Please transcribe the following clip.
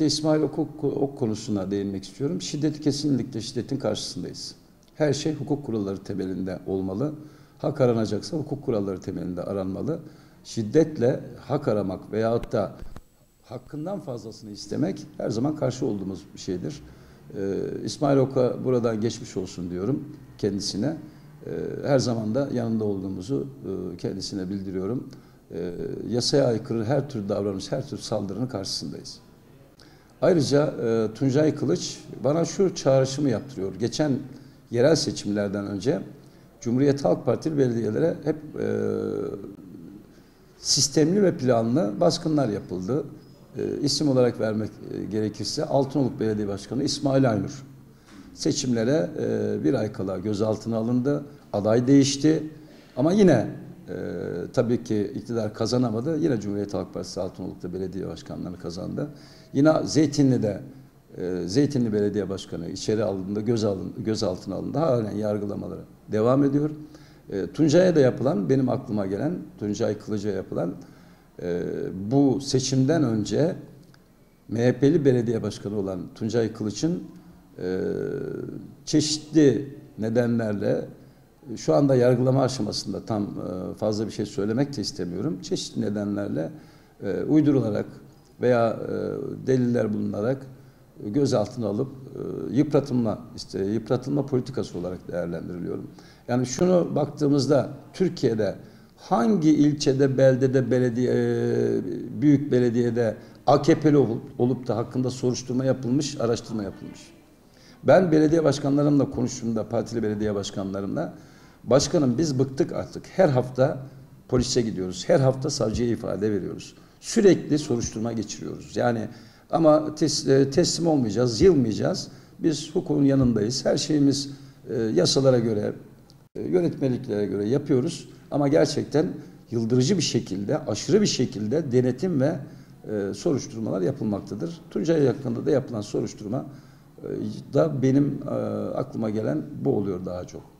İsmail Ok, ok konusuna değinmek istiyorum. Şiddeti kesinlikle şiddetin karşısındayız. Her şey hukuk kuralları temelinde olmalı. Hak aranacaksa hukuk kuralları temelinde aranmalı. Şiddetle hak aramak veyahut da hakkından fazlasını istemek her zaman karşı olduğumuz bir şeydir. Ee, İsmail Ok'a buradan geçmiş olsun diyorum kendisine. Ee, her zaman da yanında olduğumuzu e, kendisine bildiriyorum. Ee, yasaya aykırı her tür davranış, her tür saldırının karşısındayız. Ayrıca e, Tuncay Kılıç bana şu çağrışımı yaptırıyor. Geçen yerel seçimlerden önce Cumhuriyet Halk Partili belediyelere hep e, sistemli ve planlı baskınlar yapıldı. E, isim olarak vermek e, gerekirse Altınoluk Belediye Başkanı İsmail Aynur seçimlere e, bir ay kala gözaltına alındı. Aday değişti. Ama yine e, tabii ki iktidar kazanamadı. Yine Cumhuriyet Halk Partisi Altınoluk'ta belediye başkanlarını kazandı. Yine Zeytinli'de e, Zeytinli Belediye Başkanı içeri alındı, göz alın, gözaltına alındı. Halen yargılamaları devam ediyor. E, Tuncay'a da yapılan, benim aklıma gelen, Tuncay Kılıç'a yapılan e, bu seçimden önce MHP'li belediye başkanı olan Tuncay Kılıç'ın e, çeşitli nedenlerle şu anda yargılama aşamasında tam e, fazla bir şey söylemek de istemiyorum. Çeşitli nedenlerle e, uydurularak veya e, deliller bulunarak gözaltına alıp yıpratılma işte yıpratılma politikası olarak değerlendiriliyorum. Yani şunu baktığımızda Türkiye'de hangi ilçede, beldede, belediye, büyük belediyede AKP'li olup, olup da hakkında soruşturma yapılmış, araştırma yapılmış. Ben belediye başkanlarımla konuştuğumda, partili belediye başkanlarımla, başkanım biz bıktık artık. Her hafta polise gidiyoruz, her hafta savcıya ifade veriyoruz. Sürekli soruşturma geçiriyoruz. Yani ama tes, e, teslim olmayacağız, yılmayacağız. Biz hukukun yanındayız. Her şeyimiz e, yasalara göre, e, yönetmeliklere göre yapıyoruz. Ama gerçekten yıldırıcı bir şekilde, aşırı bir şekilde denetim ve e, soruşturmalar yapılmaktadır. Tuncay hakkında da yapılan soruşturma e, da benim e, aklıma gelen bu oluyor daha çok.